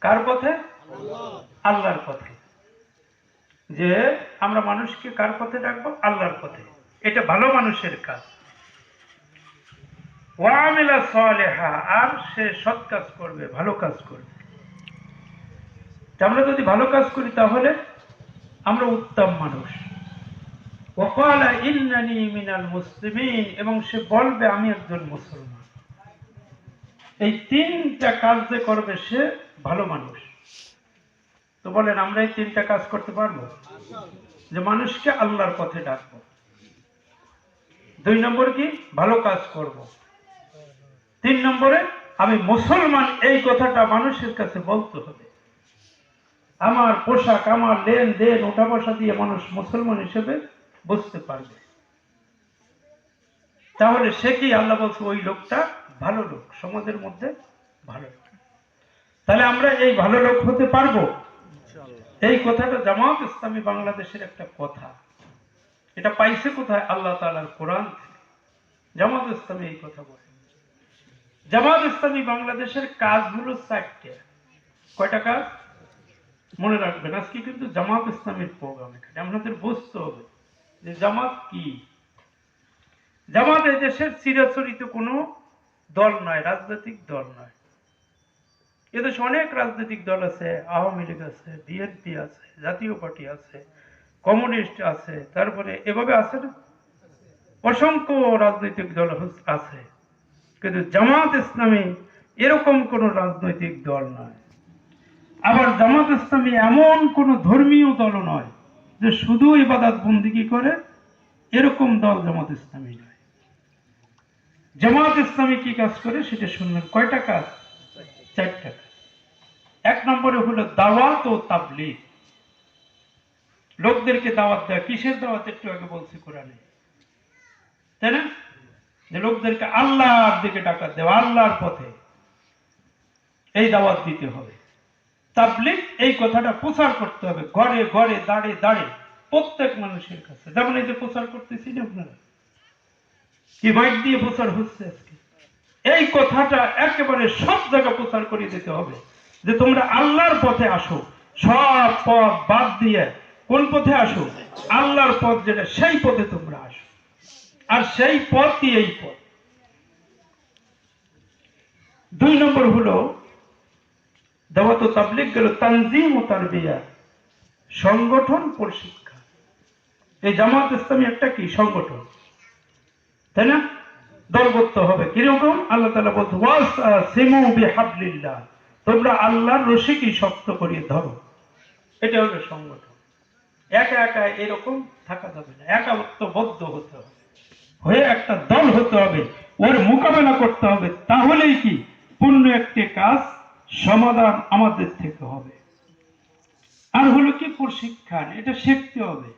কার পথে? আল্লাহর পথে। যে আমরা মানুষকে কার পথে ডাকবো? আল্লাহর পথে। এটা ভালো মানুষের কাজ। ওয়ামিলা সালেহা, আর সে সৎ কাজ করবে, ভালো কাজ করবে। আমরা যদি ভালো কাজ করি তাহলে আমরা উত্তম মানুষ। ওকালা ইন্নানি মিনাল মুসলিমিন, এবং সে বলবে, আমি একজন মুসলমান। এই তিনটা কাজ যে করবে সে ভালো মানুষ। তো বলেন, আমরা এই তিনটা কাজ করতে পারব? যে মানুষকে আল্লাহর পথে ডাকবো। দুই নম্বর কি? ভালো কাজ করব। তিন নম্বরে, আমি মুসলমান, এই কথাটা মানুষের কাছে বলতে হবে। আমার পোশাক, আমার লেনদেন ওঠা বসা দিয়ে মানুষ মুসলমান হিসেবে বুঝতে পারবে। তাহলে সে কি, আল্লাহ বলছে, ওই লোকটা ভালো লোক, সমাজের মধ্যে ভালো লোক। তাহলে আমরা এই ভালো লোক হতে পারব? এই কথাটা জামাত ইসলামী বাংলাদেশের একটা কথা। এটা পাইছে কোথায়? আল্লাহ তালার কোরআন জামাত ইসলামী এই কথা বলে। জামাত ইসলামী বাংলাদেশের কাজ হলো চারটে। কয়টা কাজ? মনে রাখবেন আজকে কিন্তু জামাত ইসলামের প্রোগ্রাম এখানে। আপনাদের বুঝতে হবে যে জামাত কি। জামাত এই দেশের চিরাচরিত কোনো দল নয় রাজনৈতিক দল নয়। এদেশে অনেক রাজনৈতিক দল আছে, আওয়ামী লীগ আছে বিএনপি আছে, জাতীয় পার্টি আছে, কমিউনিস্ট আছে, তারপরে এভাবে আছে না? অসংখ্য রাজনৈতিক দল আছে। কিন্তু জামাত ইসলামী এরকম কোন রাজনৈতিক দল নয়। আবার জামাত ইসলামী এমন কোন ধর্মীয় দল নয় যে শুধু ইবাদত বন্দিগি করে? এরকম দল জামাত ইসলামী নয় জামাত ইসলামী কি কাজ করে? সেটা শুনবেন। কয়টা কাজ? দাওয়াত ও তাবলিগ। লোকদেরকে দাওয়াত দেওয়া কিসের দাওয়াত? একটু আগে বলছি কোরআনে। তাই না? যে লোকদেরকে আল্লাহর দিকে ডাকা দেওয়া, আল্লাহর পথে এই দাওয়াত দিতে হবে। তাবলিগ এই কথাটা প্রচার করতে হবে। ঘরে ঘরে, দাঁড়ে দাঁড়ে প্রত্যেক মানুষের কাছে। যেমন এই যে প্রচার করতেছি না আপনারা? কি মাইক দিয়ে প্রচার হচ্ছে আজকে? এই কথাটা একেবারে সব জায়গায় প্রচার করে দিতে হবে। যে তোমরা আল্লাহর পথে আসো, সব পথ বাদ দিয়ে কোন পথে আসো? আল্লাহর পথ যেটা, সেই পথে তোমরা আসো। আর সেই পথই এই পথ? দুই নম্বর হলো ও তাবলিগ গেল তানজিম ও তারবিয়া, সংগঠন প্রশিক্ষা। এই জামাত ইসলামী একটা কি? সংগঠন। তাই না? দলবদ্ধ হবে। কীরকম? আল্লাহ তালা বলছে ওয়াস সিমু বিহাবলিল্লাহ। তোমরা আল্লাহর রশিকে শক্ত করিয়ে ধরো। এটা হলো সংগঠন। একা একা এরকম থাকা যাবে না। একাত্মবদ্ধ হতে হবে। হয়ে একটা দল হতে হবে। ওর মোকাবেলা করতে হবে। তাহলেই কি? পূর্ণ একটি কাজ সমাধান আমাদের থেকে হবে। আর হলো কি? প্রশিক্ষণ। এটা শিখতে হবে।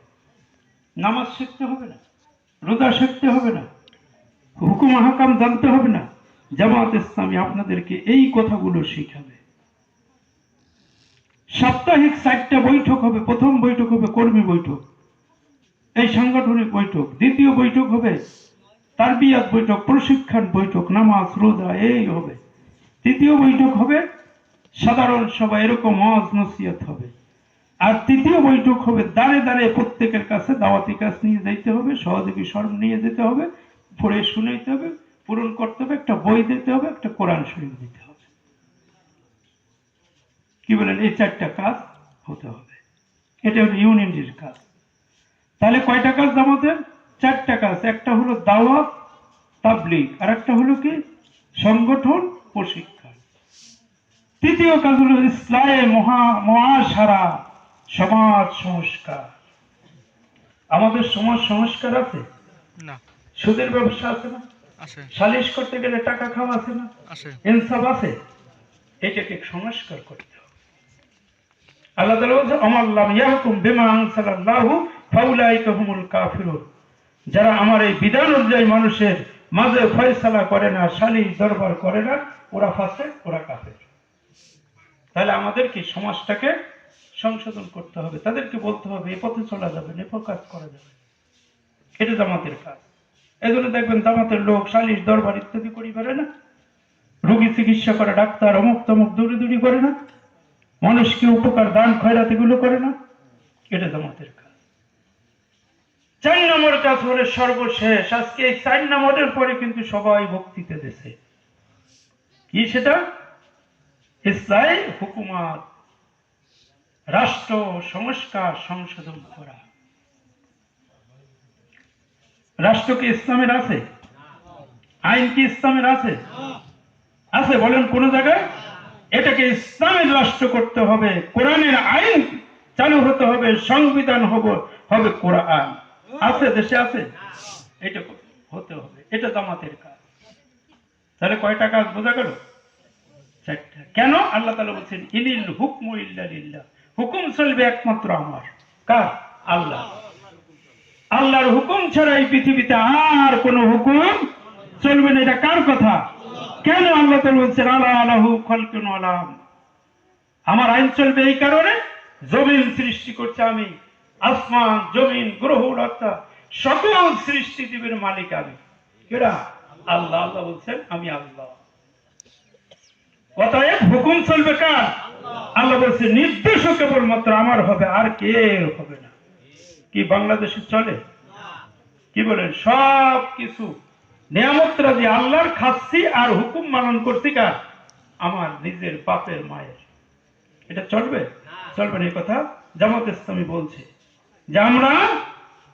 নামাজ শিখতে হবে না। রোজা শিখতে হবে না। হুকুম হাকাম জানতে হবে না। জামাত ইসলামী আপনাদেরকে এই কথাগুলো শিখাবে। সাপ্তাহিক চারটা বৈঠক হবে, প্রথম বৈঠক হবে কর্মী বৈঠক, এই সাংগঠনিক বৈঠক। দ্বিতীয় বৈঠক হবে তারবিয়াত বৈঠক, প্রশিক্ষণ বৈঠক, নামাজ, রোজা, এই হবে। তৃতীয় বৈঠক হবে সাধারণ সভা, এরকম মজ নসিহত হবে। আর তৃতীয় বৈঠক হবে দাঁড়ে দাঁড়ে প্রত্যেকের কাছে দাওয়াতি কাজ নিয়ে যেতে হবে, সহযোগী স্মরণ নিয়ে যেতে হবে, পড়ে শুনাইতে হবে, পূরণ করতে হবে, একটা বই দিতে হবে, একটা কোরআন শরীফ দিতে হবে। কি বলেন এই চারটা কাজ হতে হবে। এটা হলো ইউনিয়নের কাজ। তাহলে কয়টা কাজ আমাদের? চারটা কাজ। একটা হলো দাওয়াত তাবলিগ। আর একটা হলো কি? সংগঠন প্রশিক্ষণ তৃতীয় কাজ হলো ইসলামে মহা মহাসারা সমাজ সংস্কার। আমাদের সমাজ সংস্কার আছে? না। সুদের ব্যবসা আছে না? আছে। সালিশ করতে গেলে টাকা খাওয়া আছে না? আছে। ইনসাফ আছে? এটাকে সংস্কার করতে আল্লাহ তাআলা বলছে আমাল্লাম ইয়াহকুম বিমা আনসালাল্লাহু, ফাউলাইকা হুমুল কাফিরুন। যারা আমার এই বিধান অনুযায়ী মানুষের মাঝে ফয়সালা করে না সালিশ দরবার করে না, ওরা ফাসে, ওরা কাফের। তাহলে আমাদের কি সমাজটাকে সংশোধন করতে হবে, তাদেরকে বলতে হবে, এ পথে চলা যাবে না কাজ করা যাবে। এটা জামাতের কাজ। এই জন্য দেখবেন জামাতের লোক সালিশ দরবার ইত্যাদি করি পারে না। রোগী চিকিৎসা করে, ডাক্তার অমুক তমুক দৌড়ি দৌড়ি করে না। মানুষকে উপকার দান খয়রাত এগুলো করে না, এটা জামাতের কাজ। চার নম্বর কাজ হলে সর্বশেষ। আজকে এই চার নম্বরের পরে কিন্তু সবাই বক্তৃতা দেশে কি সেটা? ইসলাই হুকুমাত, রাষ্ট্র সংস্কার সংশোধন করা। রাষ্ট্র কি ইসলামের আছে? আইন কি ইসলামের আছে? আছে বলেন কোন জায়গায়? এটাকে ইসলামের রাষ্ট্র করতে হবে, কোরআনের আইন চালু হতে হবে, সংবিধান হবে হবে কোরআন। আছে, দেশে আছে? এটা হতে হবে, এটা জামাতের কাজ। তাহলে কয়টা কাজ বোঝা গেল? কেন? আল্লাহ তালা বলছেন, ইনিল হুকমু ইল্লা হুকুম চলবে একমাত্র আমার। কার? আল্লাহ। আল্লাহর হুকুম ছাড়া এই পৃথিবীতে আর কোন হুকুম চলবে না। এটা কার কথা? কেন আল্লাহ তাআলা বলছেন, আলা আলাহু খলকুন আলাম আমার আইন চলবে এই কারণে জমিন সৃষ্টি করছে আমি, আসমান, জমিন, গ্রহ লতা সকল সৃষ্টি জীবের মালিক আমি। কেরা আল্লাহ আল্লাহ বলছেন, আমি আল্লাহ। অতএব হুকুম চলবে কার? আল্লাহ বলছে, নির্দেশও কেবলমাত্র আমার হবে, আর কে হবে না। কি বাংলাদেশে চলে? কি বলেন? সব কিছু নিয়ামতরা যে আল্লাহর খাচ্ছি আর হুকুম পালন করছি কার? আমার নিজের বাপের মায়ের। এটা চলবে? চলবে না এই কথা? জামাত ইসলামী বলছে যে আমরা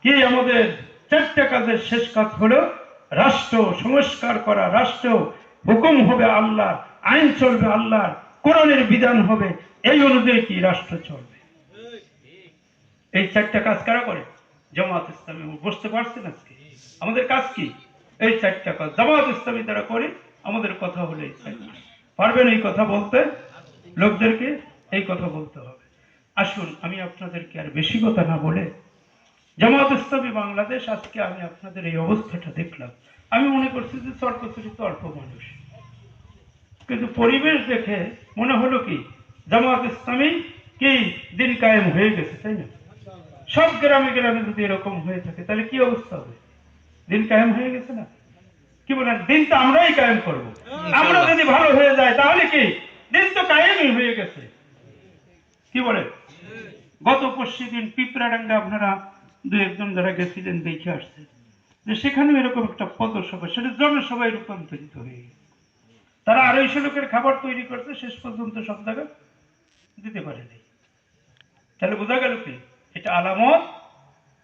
কি আমাদের চারটা কাজের শেষ কাজ হলো রাষ্ট্র সংস্কার করা রাষ্ট্র হুকুম হবে আল্লাহ আইন চলবে আল্লাহর কোরআনের বিধান হবে এই অনুযায়ী কি রাষ্ট্র চলবে? এই চারটা কাজ কারা করে? জামাত ইসলামী বুঝতে পারছেন আজকে? আমাদের কাজ কি? এই চারটা কাজ জামাত ইসলামী তারা করে, আমাদের কথা হলো পারবেন এই কথা বলতে? লোকদেরকে এই কথা বলতে হবে। আসুন, আমি আপনাদেরকে আর বেশি কথা না বলে জামাত ইসলামী বাংলাদেশ, আজকে আমি আপনাদের এই অবস্থাটা দেখলাম। আমি মনে করছি যে সর্বচরিত অল্প মানুষ। কিন্তু পরিবেশ দেখে মনে হলো কি, জামাত ইসলামী কি দিন কায়েম হয়ে গেছে, তাই না? সব গ্রামে গ্রামে যদি এরকম হয়ে থাকে, তাহলে কি অবস্থা হবে? দিন কায়েম হয়ে গেছে না? কি বলেন দিন তো আমরাই কায়েম করব। আমরা যদি ভালো হয়ে যায় তাহলে কি? দিন তো কায়েমই হয়ে গেছে। কি বলে? গত পরশু দিন পিঁপড়াডাঙ্গা আপনারা দু একজন যারা গেছিলেন দেখে আসছে। যে সেখানেও এরকম একটা পদসভা সেটা জনসভায় রূপান্তরিত হয়ে গেছে। তারা আড়াইশো লোকের খাবার তৈরি করছে শেষ পর্যন্ত সব জায়গায় দিতে পারেনি। তাহলে বোঝা গেল কি? এটা আলামত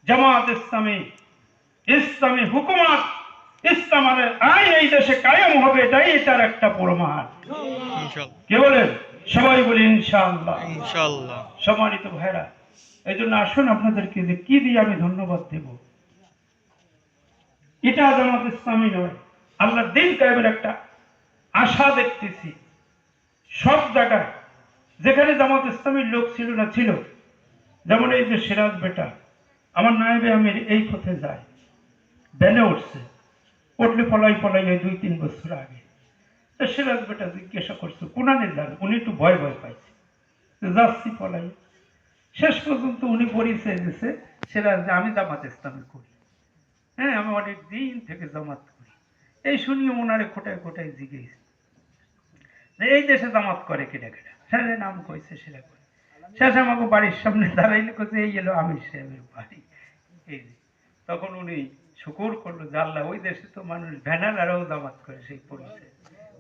জামাত ইসলামী ইসলামী হুকুমাত ইসলামের আইন এই দেশে কায়েম হবে এটাই এটার একটা প্রমাণ। কে বলেন? সবাই বলি ইনশাআল্লাহ ইনশাল্লাহ। সম্মানিত ভাইরা এই জন্য আসুন আপনাদেরকে যে কি দিয়ে আমি ধন্যবাদ দেব? এটা জামাত ইসলামী নয়। আল্লাহ দিন কায়েমের একটা আশা দেখতেছি। সব জায়গায় যেখানে জামাত ইসলামীর লোক ছিল না ছিল যেমন এই যে সিরাজ বেটা আমার নায়েবে আমির এই পথে যায়। বেনে উঠছে। উঠলে পলাই পলাই এই দুই তিন বছর আগে। তো সিরাজ বেটা জিজ্ঞাসা করছে কোনানে যান? উনি একটু ভয় ভয় পাইছে। যাচ্ছি পলাই শেষ পর্যন্ত উনি পরিচয় দিছে সিরাজ আমি জামাত ইসলামী করি। হ্যাঁ আমি অনেক দিন থেকে জামাত করি। এই শুনিয়ে ওনারে খোটায় খোটায় জিজ্ঞেস এই দেশে জামাত করে কেটে কেটে রে, নাম কইছে সেটা করে। শেষ আমাকে বাড়ির সামনে দাঁড়াইলে কোথায় এই এলো আমি সাহেবের বাড়ি। এই তখন উনি শুকুর করল আল্লাহ ওই দেশে তো মানুষ ভ্যানালারাও জামাত করে সেই পরিচয়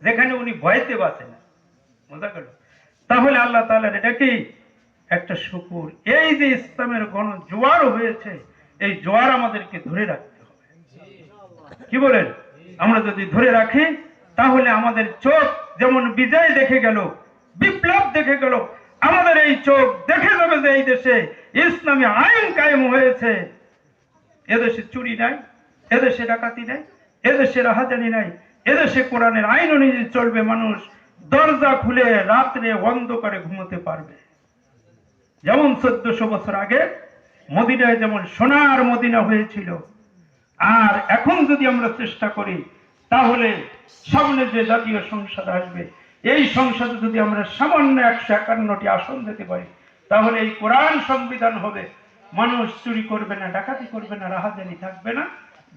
যেখানে উনি ভয়তে বাঁচে না। বোঝা গেল তাহলে আল্লাহ তাআলার এটা কি একটা শুকুর। এই যে ইসলামের গণ জোয়ার হয়েছে, এই জোয়ার আমাদেরকে ধরে রাখতে হবে। কি বলেন? আমরা যদি ধরে রাখি, তাহলে আমাদের চোখ যেমন বিজয় দেখে গেল, বিপ্লব দেখে গেল, আমাদের এই চোখ দেখে যাবে যে এই দেশে ইসলামী আইন কায়েম হয়েছে। এদেশে চুরি নাই। এদেশে ডাকাতি নাই এদেশে রাহাজানি নাই এদেশে কোরআনের আইন অনুযায়ী চলবে মানুষ, দরজা খুলে রাত্রে অন্ধকারে ঘুমোতে পারবে। যেমন চোদ্দশো বছর আগে মদিনায় যেমন সোনার মদিনা হয়েছিল, আর এখন যদি আমরা চেষ্টা করি, তাহলে সামনে যে জাতীয় সংসদ আসবে, এই সংসদে যদি আমরা সামান্য একশো একান্নটি আসন দিতে পারি, তাহলে এই কোরআন সংবিধান হবে। মানুষ চুরি করবে না, ডাকাতি করবে না, রাহাজানি থাকবে না।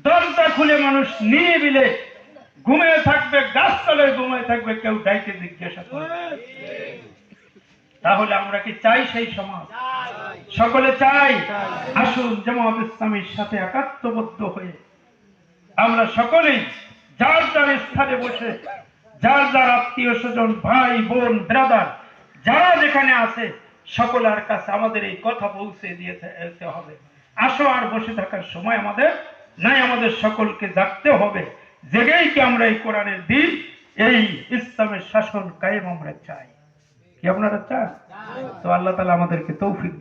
দরজা খুলে মানুষ নিরিবিলে ঘুমিয়ে থাকবে গাছতলায় ঘুমিয়ে থাকবে, কেউ ডাইকে জিজ্ঞাসা করবে। তাহলে আমরা কি চাই সেই সমাজ? সকলে চাই। আসুন জামাত ইসলামীর সাথে একাত্মবদ্ধ হয়ে আমরা সকলেই যার যার স্থানে বসে, যার যার আত্মীয় স্বজন, ভাই, বোন ব্রাদার যারা যেখানে আছে, সকলের কাছে আমাদের এই কথা পৌঁছে দিয়ে হবে। আসো আর বসে থাকার সময় আমাদের নাই আমাদের সকলকে জাগতে হবে। জেগেই কি আমরা এই কোরআনের দিন এই ইসলামের শাসন কায়েম আমরা চাই। কি আপনারা চান? তো আল্লাহ তালা আমাদেরকে তৌফিক